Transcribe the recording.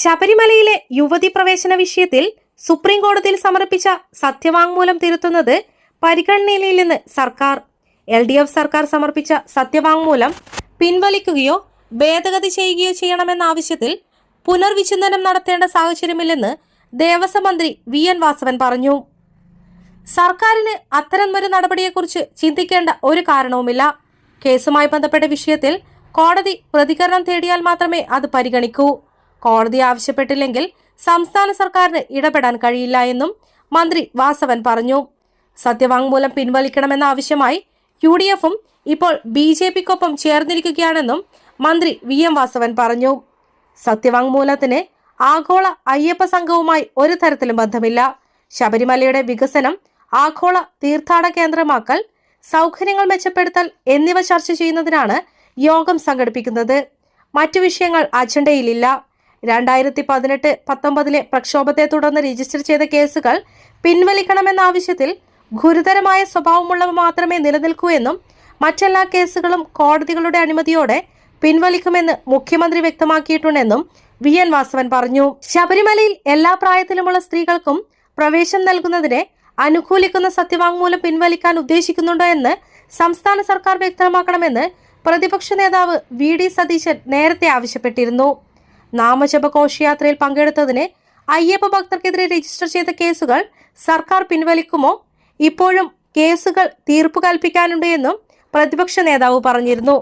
ശബരിമലയിലെ യുവതി പ്രവേശന വിഷയത്തിൽ സുപ്രീം കോടതിയിൽ സമർപ്പിച്ച സത്യവാങ്മൂലം തിരുത്തുന്നത് പരിഗണനയിലില്ലെന്ന് സർക്കാർ. എൽ ഡി എഫ് സർക്കാർ സമർപ്പിച്ച സത്യവാങ്മൂലം പിൻവലിക്കുകയോ ഭേദഗതി ചെയ്യുകയോ ചെയ്യണമെന്ന ആവശ്യത്തിൽ പുനർവിചിന്തനം നടത്തേണ്ട സാഹചര്യമില്ലെന്ന് ദേവസ്വം മന്ത്രി വി എൻ വാസവൻ പറഞ്ഞു. സർക്കാരിന് അത്തരം ഒരു നടപടിയെക്കുറിച്ച് ചിന്തിക്കേണ്ട ഒരു കാരണവുമില്ല. കേസുമായി ബന്ധപ്പെട്ട വിഷയത്തിൽ കോടതി പ്രതികരണം തേടിയാൽ മാത്രമേ അത് പരിഗണിക്കൂ. കോടതി ആവശ്യപ്പെട്ടില്ലെങ്കിൽ സംസ്ഥാന സർക്കാരിന് ഇടപെടാൻ കഴിയില്ല എന്നും മന്ത്രി വാസവൻ പറഞ്ഞു. സത്യവാങ്മൂലം പിൻവലിക്കണമെന്ന ആവശ്യമായി യു ഡി എഫും ഇപ്പോൾ ബി ജെ പിക്കൊപ്പം ചേർന്നിരിക്കുകയാണെന്നും മന്ത്രി വി എം വാസവൻ പറഞ്ഞു. സത്യവാങ്മൂലത്തിന് ആഗോള അയ്യപ്പ സംഘവുമായി ഒരു തരത്തിലും ബന്ധമില്ല. ശബരിമലയുടെ വികസനം ആഗോള തീർത്ഥാടന കേന്ദ്രമാക്കൽ സൗകര്യങ്ങൾ മെച്ചപ്പെടുത്തൽ എന്നിവ ചർച്ച ചെയ്യുന്നതിനാണ് യോഗം സംഘടിപ്പിക്കുന്നത്. മറ്റു വിഷയങ്ങൾ അജണ്ടയിലില്ല. രണ്ടായിരത്തി പതിനെട്ട് പത്തൊമ്പതിലെ പ്രക്ഷോഭത്തെ തുടർന്ന് രജിസ്റ്റർ ചെയ്ത കേസുകൾ പിൻവലിക്കണമെന്ന ആവശ്യത്തിൽ ഗുരുതരമായ സ്വഭാവമുള്ളവ മാത്രമേ നിലനിൽക്കൂ എന്നും മറ്റെല്ലാ കേസുകളും കോടതികളുടെ അനുമതിയോടെ പിൻവലിക്കുമെന്ന് മുഖ്യമന്ത്രി വ്യക്തമാക്കിയിട്ടുണ്ടെന്നും വി എൻ വാസവൻ പറഞ്ഞു. ശബരിമലയിൽ എല്ലാ പ്രായത്തിലുമുള്ള സ്ത്രീകൾക്കും പ്രവേശം നൽകുന്നതിനെ അനുകൂലിക്കുന്ന സത്യവാങ്മൂലം പിൻവലിക്കാൻ ഉദ്ദേശിക്കുന്നുണ്ടോ എന്ന് സംസ്ഥാന സർക്കാർ വ്യക്തമാക്കണമെന്ന് പ്രതിപക്ഷ നേതാവ് വി ഡി സതീശൻ നേരത്തെ ആവശ്യപ്പെട്ടിരുന്നു. നാമജപ ഘോഷയാത്രയിൽ പങ്കെടുത്തതിന് അയ്യപ്പ ഭക്തർക്കെതിരെ രജിസ്റ്റർ ചെയ്ത കേസുകൾ സർക്കാർ പിൻവലിക്കുമോ? ഇപ്പോഴും കേസുകൾ തീർപ്പ് കൽപ്പിക്കാനുണ്ട് എന്നും പ്രതിപക്ഷ നേതാവ് പറഞ്ഞിരുന്നു.